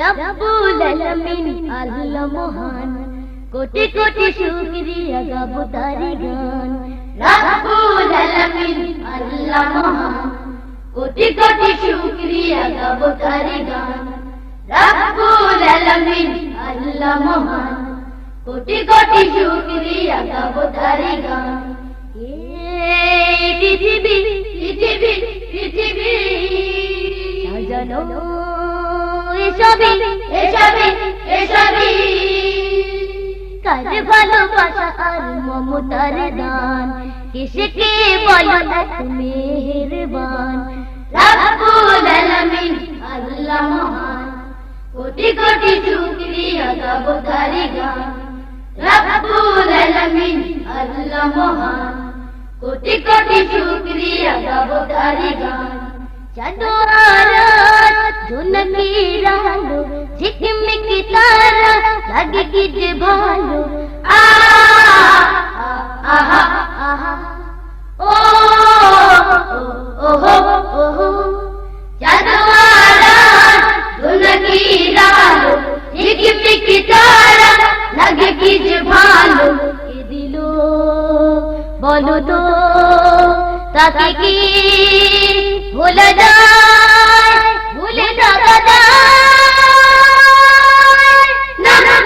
রব্বুল আলামিন আল্লাহ মহান। কোটি কোটি শুকরিয়া গাবো তারি গান রব্বুল আলামিন আল্লাহ মহান। কোটি কোটি শুকরিয়া গাবো তারি গান রব্বুল আলামিন আল্লাহ মহান। কোটি কোটি শুকরিয়া গাবো তারি গান পৃথিবী পৃথিবী পৃথিবী। সাজানো এসবই এসবই এসবই। কার ভালোবাসা আর মমতার দান? কিসকে বলো এক মেহেরবান রব্বুল আলামিন, আল্লাহ মহান। কোটি কোটি শুকরিয়া গাবো তারি গান। রব্বুল আলামিন, আল্লাহ মহান। কোটি কোটি শুকরিয়া গাবো তারি গান। ঝুনকি লাগে কি যে ভালো আহা আহা ও ও হো ও হো চাঁদোয়ারাত ঝুনকি রালো ঝিকমিকি তারা, লাগে কি যে বলো তো, তাকে কি ভুলে যায়? ভুলে থাকা যায়?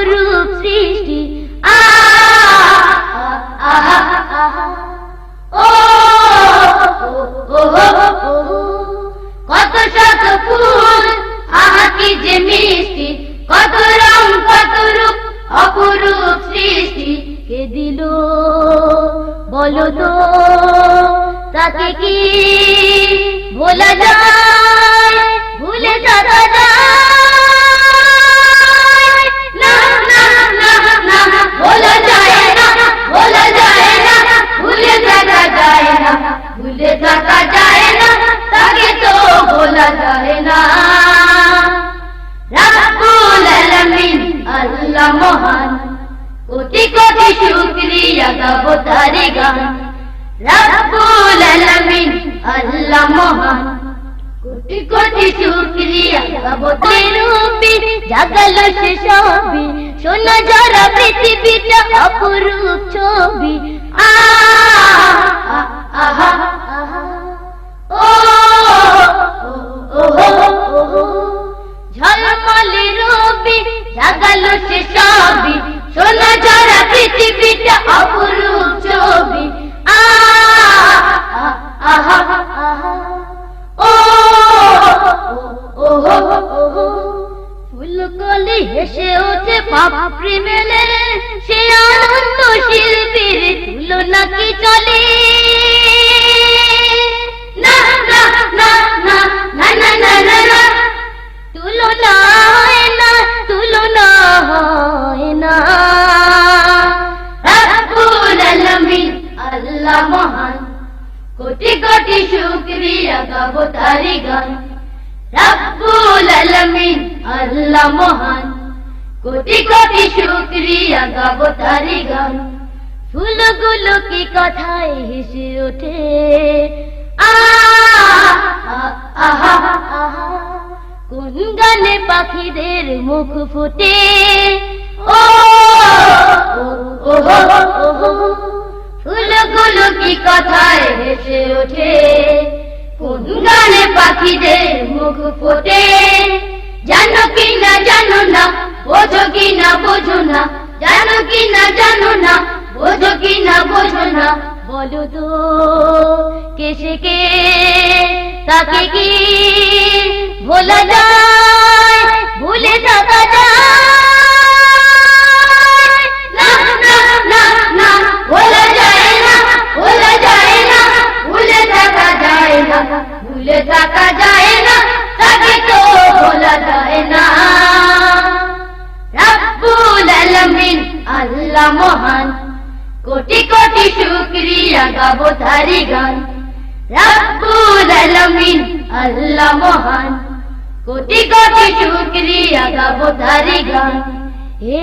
অপরূপ সৃষ্টি। কত শত ফুল, আহা কি যে মিষ্টি। কত রং, কত রূপ, অপরূপ সৃষ্টি। কে দিল? বলো তো, তাকে কি ভোলা যায়? রব্বুল আলামিন, আল্লাহ মহান। কোটি কোটি শুকরিয়া গাবো রূপি, জাগালো সে সবই। শোনা যারা পৃথিবীটা অপরূপ ছবি। আহা ও ঝলমলে শোনা যারা পৃথিবীটা অপরূপ ছবি। ওঠে মেলে সে আনন্দ শিল্পীর তুলনা কি চলে? কোটি কোটি শুকরিয়া গাবো তারি গান। রব্বুল আলামিন আল্লাহ মহান। কোটি কোটি শুকরিয়া গাবো তারি গান। ফুলগুলো কি কথায় হেসে ওঠে? কোন গানে পাখিদের মুখ ফুটে? গানে পাখিদের মুখ ফোটে। জানো কি না, জানো না, বোঝো কি না, বোঝো না। জানো কি না, জানো না, বোঝো কি না, বোঝো না। বলো তো, কেসে কে? তাকে কি ভোলা যায়? ভুলে থাকা যায়? না ভোলা যায় শুক্রিয়া গাবো তারি গান। রব্বুল আলামিন, আল্লাহ মহান। কোটি কোটি শুক্রিয়া গাবো তারি গান। হে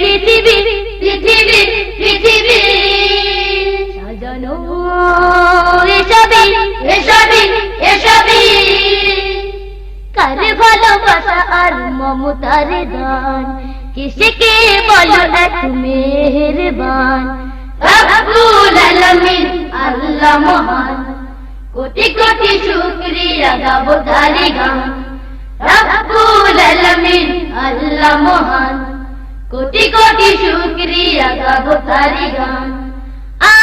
পৃথিবী পৃথিবী পৃথিবী। ভালোবাসা আর মমতার দান? কিসকে বলো এক মেহেরবান। রব্বুল আলামিন, আল্লাহ মহান। কোটি কোটি শুকরিয়া গাব তারি গান। রব্বুল আলামিন, আল্লাহ মহান। কোটি কোটি শুকরিয়া গাব তারি গান। আ